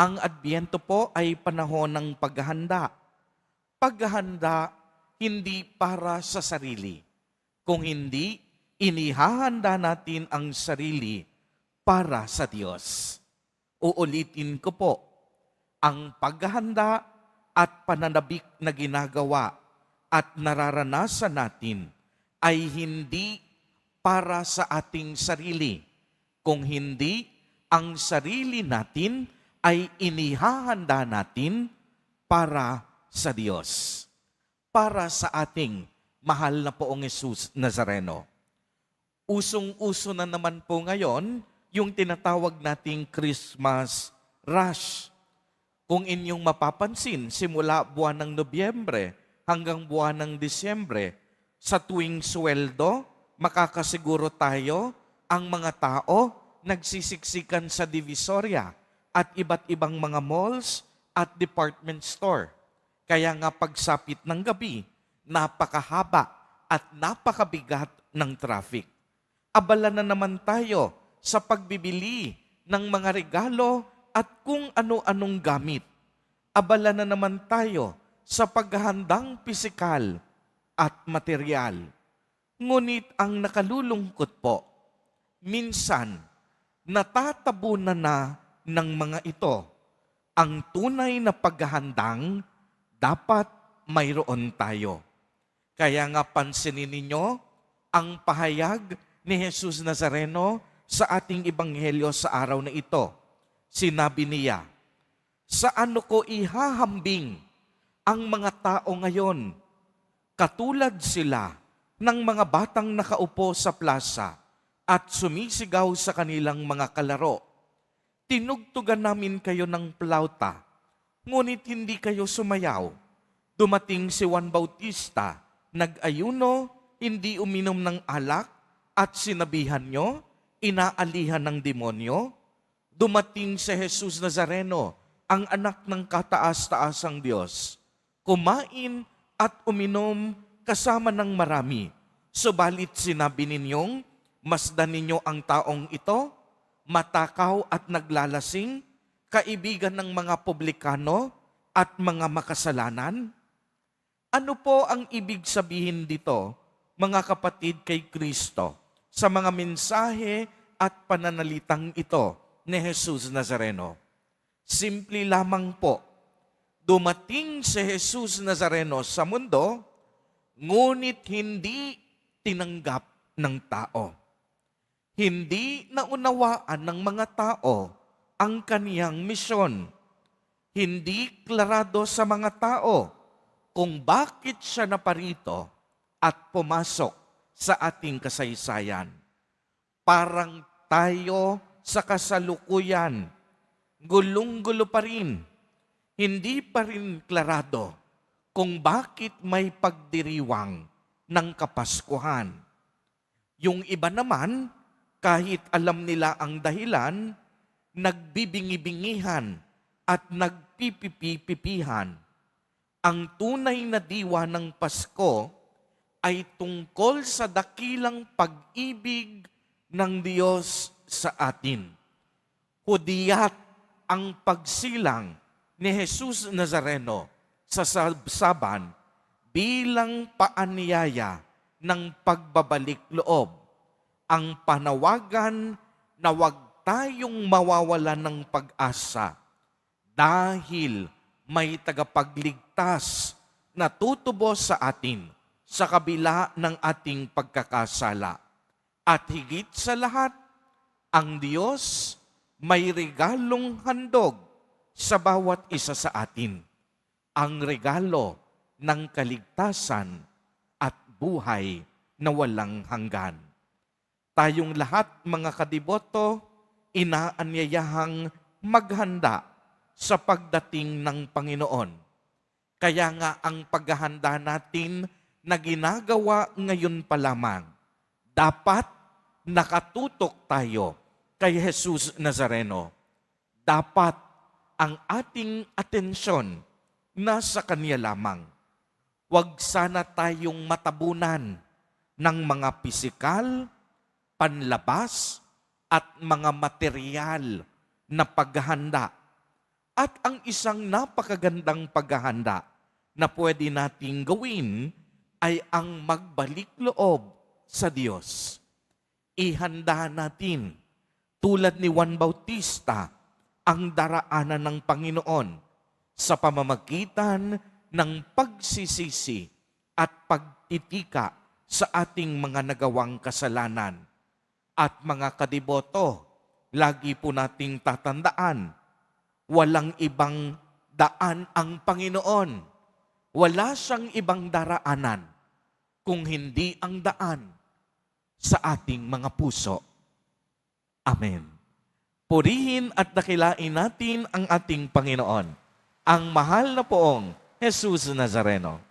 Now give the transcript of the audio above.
Ang Adbyento po ay panahon ng paghahanda. Paghahanda hindi para sa sarili. Kung hindi, inihahanda natin ang sarili para sa Diyos. Uulitin ko po, ang paghahanda at pananabik na ginagawa at nararanasan natin ay hindi para sa ating sarili. Kung hindi, ang sarili natin ay inihahanda natin para sa Diyos. Para sa ating mahal na poong Jesus Nazareno. Usong-uso na naman po ngayon yung tinatawag nating Christmas rush. Kung inyong mapapansin, simula buwan ng Nobyembre hanggang buwan ng Disyembre, sa tuwing sweldo, makakasiguro tayo ang mga tao nagsisiksikan sa Divisoria at iba't ibang mga malls at department store. Kaya nga pagsapit ng gabi, napakahaba at napakabigat ng traffic. Abala na naman tayo sa pagbibili ng mga regalo at kung ano-anong gamit. Abala na naman tayo sa paghahandang pisikal at material. Ngunit ang nakalulungkot po, minsan natatabunan na ng mga ito ang tunay na paghahandang dapat mayroon tayo. Kaya nga pansinin ninyo ang pahayag ni Jesus Nazareno sa ating ebanghelyo sa araw na ito. Sinabi niya, Sa ano ko ihahambing ang mga tao ngayon? Katulad sila ng mga batang nakaupo sa plaza at sumisigaw sa kanilang mga kalaro. Tinugtugan namin kayo ng plauta, ngunit hindi kayo sumayaw. Dumating si Juan Bautista, nag-ayuno, hindi uminom ng alak, at sinabihan nyo, inaalihan ng demonyo. Dumating si Jesus Nazareno, ang anak ng kataas-taasang Diyos. Kumain at uminom kasama ng marami. Subalit sinabi ninyong, masdan ninyo ang taong ito, matakaw at naglalasing, kaibigan ng mga publikano at mga makasalanan? Ano po ang ibig sabihin dito, mga kapatid kay Kristo, sa mga mensahe at pananalitang ito ni Jesus Nazareno? Simple lamang po, dumating si Jesus Nazareno sa mundo, ngunit hindi tinanggap ng tao. Hindi naunawaan ng mga tao ang kaniyang misyon. Hindi klarado sa mga tao kung bakit siya naparito at pumasok sa ating kasaysayan. Parang tayo sa kasalukuyan, gulong-gulo pa rin. Hindi pa rin klarado kung bakit may pagdiriwang ng Kapaskuhan. Yung iba naman, kahit alam nila ang dahilan, nagbibingi-bingihan at nagpipipipipihan. Ang tunay na diwa ng Pasko ay tungkol sa dakilang pag-ibig ng Diyos sa atin. Hudiyat ang pagsilang ni Jesus Nazareno sa sabsaban bilang paanyaya ng pagbabalik loob. Ang panawagan na huwag tayong mawawala ng pag-asa dahil may tagapagligtas na tutubos sa atin sa kabila ng ating pagkakasala. At higit sa lahat, ang Diyos may regalong handog sa bawat isa sa atin. Ang regalo ng kaligtasan at buhay na walang hanggan. Tayong lahat mga kadiboto, inaanyayahang maghanda sa pagdating ng Panginoon. Kaya nga ang paghahanda natin na ginagawa ngayon pa lamang, dapat nakatutok tayo kay Jesus Nazareno. Dapat ang ating atensyon nasa Kanya lamang. Huwag sana tayong matabunan ng mga pisikal, panlabas, at mga material na paghahanda At ang isang napakagandang paghahanda na pwede nating gawin ay ang magbalik loob sa Diyos. Ihanda natin, tulad ni Juan Bautista, ang daraanan ng Panginoon sa pamamagitan ng pagsisisi at pagtitika sa ating mga nagawang kasalanan. At mga kadiboto, lagi po nating tatandaan, walang ibang daan ang Panginoon. Wala siyang ibang daraanan kung hindi ang daan sa ating mga puso. Amen. Purihin at dakilain natin ang ating Panginoon, ang mahal na poong Jesus Nazareno.